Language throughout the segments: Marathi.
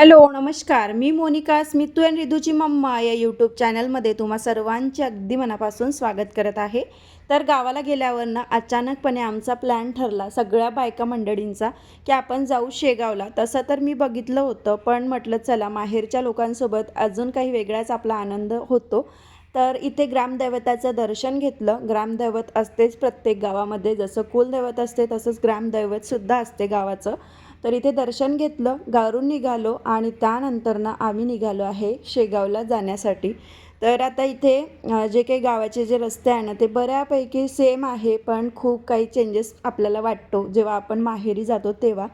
हॅलो नमस्कार. मी मोनिका स्मितू अँड रिदूची मम्मा या यूट्यूब चॅनलमध्ये तुम्हा सर्वांचे अगदी मनापासून स्वागत करत आहे. तर गावाला गेल्यावर ना अचानकपणे आमचा प्लॅन ठरला सगळ्या बायका मंडळींचा की आपण जाऊ शेगावला. तसं तर मी बघितलं होतं पण म्हटलं चला माहेरच्या लोकांसोबत अजून काही वेगळाच आपला आनंद होतो. तर इथे ग्रामदैवताचं दर्शन घेतलं. ग्रामदैवत असतेच प्रत्येक गावामध्ये. जसं कुलदैवत असते तसंच ग्रामदैवतसुद्धा असते गावाचं. तर इथे दर्शन घेतलं गारून निघालो आणि त्यानंतर ना आम्ही निघालो आहे शेगावला जाण्यासाठी. तर आता इथे जे काही गावाचे जे रस्ते आहे ना ते बऱ्यापैकी सेम आहे पण खूप काही चेंजेस आपल्याला वाटतो. जेव्हा आपण माहेरी जातो तेव्हा.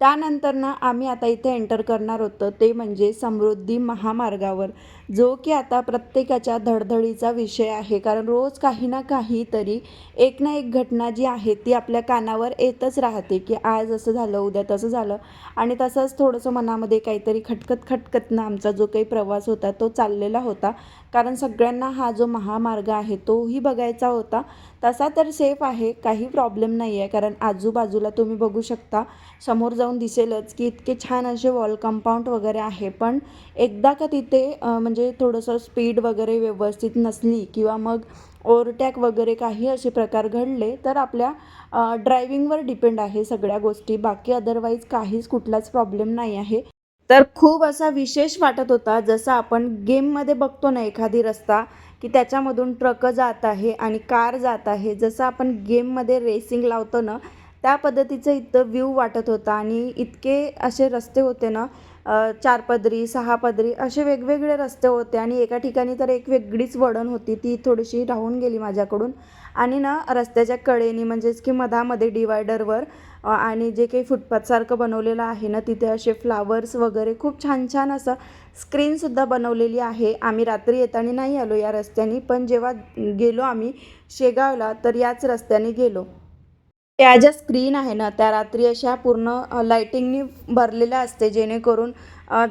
त्यानंतर ना आम्ही आता इथे एंटर करणार होतो ते म्हणजे समृद्धी महामार्गावर. जो की आता प्रत्येकाच्या धडधडीचा विषय आहे. कारण रोज काही ना काही तरी एक ना एक घटना जी आहे ती आपल्या कानावर येतच राहते की आज असं झालं उद्या तसं झालं. आणि तसंच थोडंसं मनामध्ये काहीतरी खटकत खटकतनं आमचा जो काही प्रवास होता तो चाललेला होता. कारण सगळ्यांना हा जो महामार्ग आहे तोही बघायचा होता. तसा तर सेफ आहे काही प्रॉब्लेम नाही आहे कारण आजूबाजूला तुम्ही बघू शकता समोर जाऊन दिसेलच की इतके छान असे वॉल कंपाऊंड वगैरे आहे. पण एकदा का तिथे म्हणजे म्हणजे थोडंसं स्पीड वगैरे व्यवस्थित नसली किंवा मग ओव्हरटॅक वगैरे काही असे प्रकार घडले तर आपल्या ड्रायविंगवर डिपेंड आहे सगळ्या गोष्टी. बाकी अदरवाईज काहीच कुठलाच प्रॉब्लेम नाही आहे. तर खूप असा विशेष वाटत होता जसं आपण गेममध्ये बघतो ना एखादी रस्ता की त्याच्यामधून ट्रक जात आहे आणि कार जात आहे. जसं आपण गेममध्ये रेसिंग लावतो ना त्या पद्धतीचं इथं व्ह्यू वाटत होता आणि इतके असे रस्ते होते ना चार पदरी सहा पदरी असे वेगवेगळे रस्ते होते आणि एका ठिकाणी तर एक वेगळीच वळण होती ती थोडीशी राहून गेली माझ्याकडून. आणि ना रस्त्याच्या कडेने म्हणजेच की मधामध्ये डिवायडरवर आणि जे काही फुटपाथसारखं बनवलेलं आहे ना तिथे असे फ्लावर्स वगैरे खूप छान छान असं स्क्रीनसुद्धा बनवलेली आहे. आम्ही रात्री येताना नाही आलो या रस्त्याने पण जेव्हा गेलो आम्ही शेगावला तर याच रस्त्याने गेलो. त्या ज्या स्क्रीन आहे ना त्या रात्री अशा पूर्ण लाईटिंगनी भरलेल्या असते जेणेकरून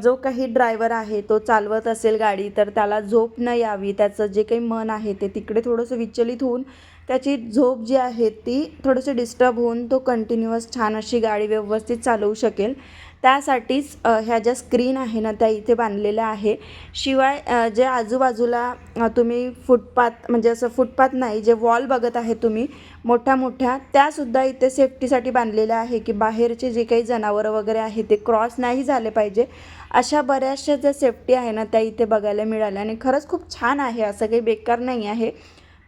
जो काही ड्रायव्हर आहे तो चालवत असेल गाडी तर त्याला झोप न यावी त्याचं जे काही मन आहे ते तिकडे थोडंसं विचलित होऊन त्याची झोप जी आहे ती थोडंसं डिस्टर्ब होऊन तो कंटिन्युअस छान अशी गाडी व्यवस्थित चालवू शकेल. त्यासाठीच ह्या ज्या स्क्रीन आहे ना त्या इथे बांधलेल्या आहे. शिवाय जे आजूबाजूला तुम्ही फुटपाथ म्हणजे असं फुटपाथ नाही जे वॉल बघत आहे तुम्ही मोठ्या मोठ्या त्यासुद्धा इथे सेफ्टीसाठी बांधलेल्या आहे की बाहेरचे जे काही जनावरं वगैरे आहे ते क्रॉस नाही झाले पाहिजे. अशा बऱ्याचशा ज्या सेफ्टी आहे ना त्या इथे बघायला मिळाल्या. आणि खरंच खूप छान आहे असं काही बेकार नाही आहे.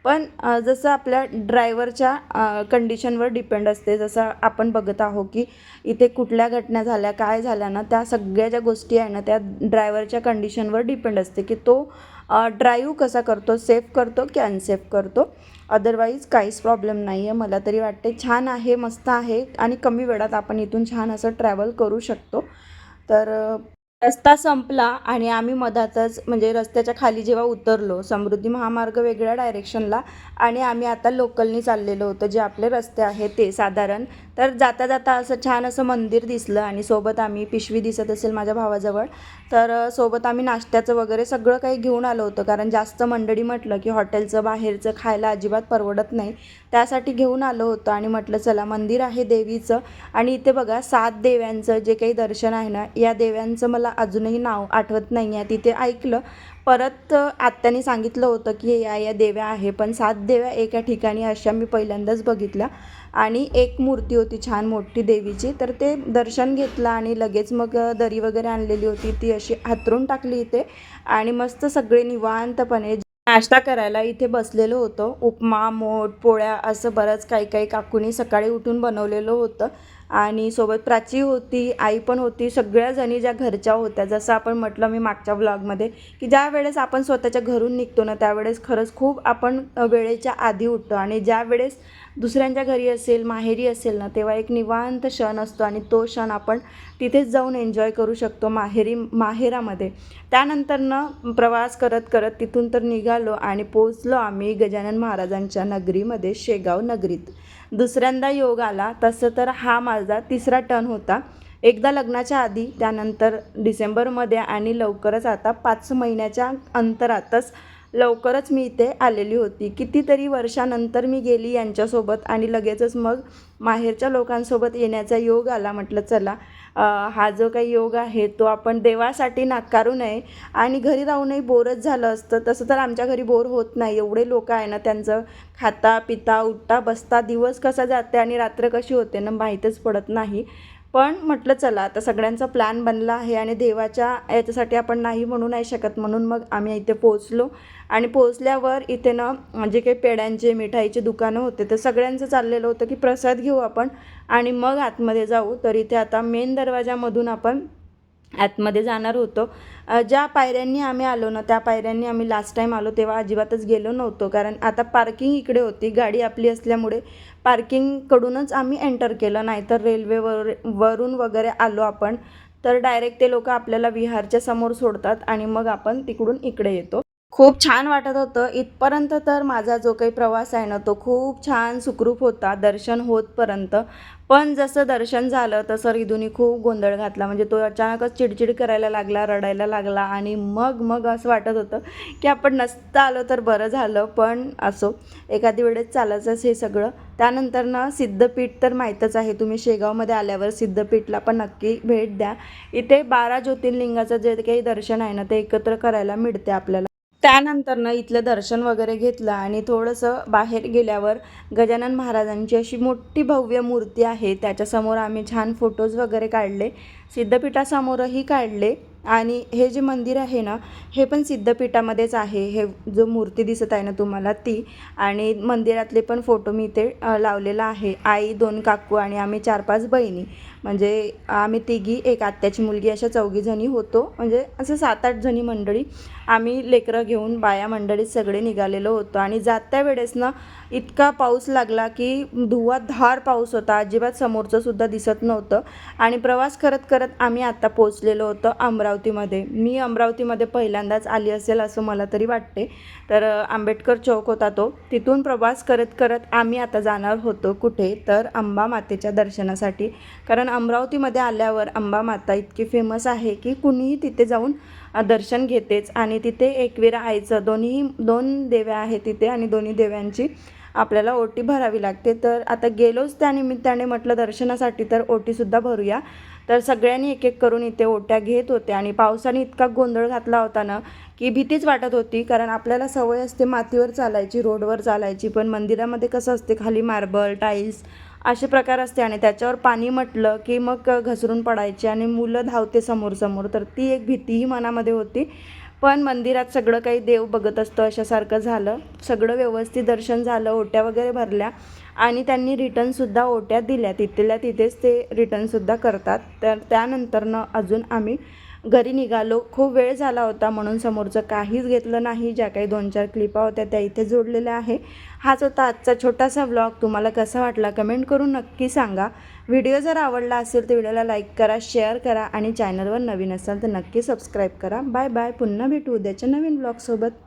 पण जसं आपल्या ड्रायव्हरच्या कंडिशनवर डिपेंड असते जसं आपण बघत आहो की इथे कुठल्या घटना झाल्या काय झाल्या ना त्या सगळ्या ज्या गोष्टी आहे ना त्या ड्रायव्हरच्या कंडिशनवर डिपेंड असते की तो ड्राईव्ह कसा करतो सेफ करतो की अनसेफ करतो. अदरवाईज काहीच प्रॉब्लेम नाही आहे मला तरी वाटते छान आहे मस्त आहे आणि कमी वेळात आपण इथून छान असं ट्रॅव्हल करू शकतो. तर रस्ता संपला आणि आम्ही मधातच म्हणजे रस्त्याच्या खाली जेव्हा उतरलो समृद्धी महामार्ग वेगळ्या डायरेक्शनला आणि आम्ही आता लोकलनी चाललेलो होतो जे आपले रस्ते आहेत ते साधारण तर जाता जाता असं छान असं मंदिर दिसलं आणि सोबत आम्ही पिशवी दिसत असेल माझ्या भावाजवळ तर सोबत आम्ही नाश्त्याचं वगैरे सगळं काही घेऊन आलो होतो. कारण जास्त मंडळी म्हटलं की हॉटेलचं बाहेरचं खायला अजिबात परवडत नाही. त्यासाठी घेऊन आलो होतो आणि म्हटलं चला मंदिर आहे देवीचं आणि इथे बघा सात देव्यांचं जे काही दर्शन आहे ना या देव्यांचं मला अजूनही नाव आठवत नाही आहे तिथे ऐकलं परत अ, आत्याने सांगितलं होतं की या या देव्या आहे पण सात देव्या एका ठिकाणी अशा मी पहिल्यांदाच बघितल्या. आणि एक मूर्ती होती छान मोठी देवीची तर ते दर्शन घेतलं आणि लगेच मग दरी वगैरे आणलेली होती ती अशी हातरून टाकली इथे. आणि मस्त सगळे निवांतपणे नाश्ता करायला इथे बसलेलो होतो. उपमा मोठ पोळ्या असं बरंच काही काही काकूनी सकाळी उठून बनवलेलं होतं. आणि सोबत प्राची होती आई पण होती सगळ्या जणी ज्या घरच्या होत्या जसं आपण म्हटलं मी मागच्या व्लॉगमध्ये की ज्या वेळेस आपण स्वतःच्या घरून निघतो ना त्यावेळेस खरंच खूप आपण वेळेच्या आधी उठतो. आणि ज्या वेळेस दुसऱ्यांच्या घरी असेल माहेरी असेल ना तेव्हा एक निवांत क्षण असतो आणि तो क्षण आपण तिथेच जाऊन एन्जॉय करू शकतो माहेरी माहेरामध्ये. त्यानंतरनं प्रवास करत करत तिथून तर निघालो आणि पोचलो आम्ही गजानन महाराजांच्या नगरीमध्ये शेगाव नगरीत. दुसऱ्यांदा योग आला तसं तर हा माझा तिसरा टर्न होता. एकदा लग्नाच्या आधी त्यानंतर डिसेंबरमध्ये आणि लवकरच आता पाच महिन्याच्या अंतरातच लवकरच मी इथे आलेली होती. कितीतरी वर्षानंतर मी गेली यांच्यासोबत आणि लगेचच मग माहेरच्या लोकांसोबत येण्याचा योग आला. म्हटलं चला हा जो काही योग आहे तो आपण देवासाठी नाकारू नये आणि घरी राहूनही बोरच झालं असतं. तसं तर आमच्या घरी बोर होत नाही. एवढे लोक आहे ना त्यांचं खाता पिता उठता बसता दिवस कसा जाते आणि रात्र कशी होते ना माहीतच पडत नाही. पण म्हटलं चला आता सगळ्यांचा प्लॅन बनला आहे आणि देवाच्या याच्यासाठी आपण नाही म्हणू नाही शकत म्हणून मग आम्ही इथे पोहोचलो. आणि पोहोचल्यावर इथे ना जे काही पेड्यांचे मिठाईचे दुकानं होते तर सगळ्यांचं चाललेलं होतं की प्रसाद घेऊ आपण आणि मग आतमध्ये जाऊ. तर इथे आता मेन दरवाजामधून आपण आतमध्ये जाणार होतो. ज्या पायऱ्यांनी आम्ही आलो ना त्या पायऱ्यांनी आम्ही लास्ट टाईम आलो तेव्हा अजिबातच गेलो नव्हतो. कारण आता पार्किंग इकडे होती. गाडी आपली असल्यामुळे पार्किंगकडूनच आम्ही एंटर केलं. नाहीतर रेल्वेवर वरून वगैरे आलो आपण. तर डायरेक्ट ते लोक आपल्याला विहारच्या समोर सोडतात आणि मग आपण तिकडून इकडे येतो. खूप छान वाटत होतं. इथपर्यंत तर माझा जो काही प्रवास आहे ना तो खूप छान सुखरूप होता. दर्शन होतपर्यंत. पण जसं दर्शन झालं तसं रिधूनी खूप गोंधळ घातला. म्हणजे तो अचानकच चिडचिड करायला लागला रडायला लागला आणि मग मग असं वाटत होतं की आपण नसतं आलो तर बरं झालं. पण असो एखादी वेळेस चालायचंच हे सगळं. त्यानंतर ना सिद्धपीठ तर माहीतच आहे. तुम्ही शेगावमध्ये आल्यावर सिद्धपीठला पण नक्की भेट द्या. इथे बारा ज्योतिर्लिंगाचं जे काही दर्शन आहे ना ते एकत्र करायला मिळते आपल्याला. त्यानंतर ना इथलं दर्शन वगैरे घेतलं आणि थोडंसं बाहेर गेल्यावर गजानन महाराजांची अशी मोठी भव्य मूर्ती आहे. त्याच्यासमोर आम्ही छान फोटोज वगैरे काढले. सिद्धपीठासमोरही काढले. आणि हे जे मंदिर आहे ना हे पण सिद्धपीठामध्येच आहे. हे जो मूर्ती दिसत आहे ना तुम्हाला ती. आणि मंदिरातले पण फोटो मी इथे लावलेला आहे. आई दोन काकू आणि आम्ही चार पाच बहिणी. म्हणजे आम्ही तिघी एक आत्याची मुलगी अशा चौघीजणी होतो. म्हणजे असं सात आठ जणी मंडळी आम्ही लेकरं घेऊन बाया मंडळीत सगळे निघालेलो होतो. आणि जात्या वेळेस ना इतका पाऊस लागला की धुवाधार पाऊस होता. अजिबात समोरचंसुद्धा दिसत नव्हतं. आणि प्रवास करत करत आम्ही आत्ता पोचलेलो होतो अमरावतीमध्ये. मी अमरावतीमध्ये पहिल्यांदाच आली असेल असं मला तरी वाटते. तर आंबेडकर चौक होता तो. तिथून प्रवास करत करत आम्ही आता जाणार होतो कुठे? तर अंबा मातेच्या दर्शनासाठी. कारण अमरावतीमध्ये आल्यावर अंबा माता इतकी फेमस आहे की कुणीही तिथे जाऊन दर्शन घेतेच. आणि तिथे एकविरा आईचं दोन्ही दोन देव्या आहेत तिथे आणि दोन्ही देव्यांची आपल्याला ओटी भरावी लागते. तर आता गेलोच त्या निमित्ताने म्हटलं दर्शनासाठी तर ओटीसुद्धा भरूया. तर सगळ्यांनी एक एक करून इथे ओट्या घेत होते आणि पावसाने इतका गोंधळ घातला होता ना की भीतीच वाटत होती. कारण आपल्याला सवय असते मातीवर चालायची रोडवर चालायची. पण मंदिरामध्ये कसं असते खाली मार्बल टाईल्स असे प्रकार असते आणि त्याच्यावर पाणी म्हटलं की मग घसरून पडायचे आणि मुलं धावते समोर समोर तर ती एक भीतीही मनामध्ये होती. पण मंदिरात सगळं काही देव बघत असतो अशासारखं झालं. सगळं व्यवस्थित दर्शन झालं ओट्या वगैरे भरल्या आणि त्यांनी रिटर्नसुद्धा ओट्या दिल्या तिथल्या तिथेच ते रिटर्नसुद्धा करतात. तर त्यानंतरनं अजून आम्ही घरी निघालो. खूप वेळ झाला होता म्हणून समोरचं काहीच घेतलं नाही. ज्या काही दोन चार क्लिपा होत्या त्या इथे जोडलेल्या आहे. हाच होता आजचा छोटासा व्लॉग तुम्हाला कसा वाटला कमेंट करून नक्की सांगा. व्हिडिओ जर आवडला असेल तर व्हिडिओला लाईक करा शेअर करा आणि चॅनलवर नवीन असाल तर नक्की सबस्क्राईब करा. बाय बाय पुन्हा भेटू उद्याच्या नवीन ब्लॉगसोबत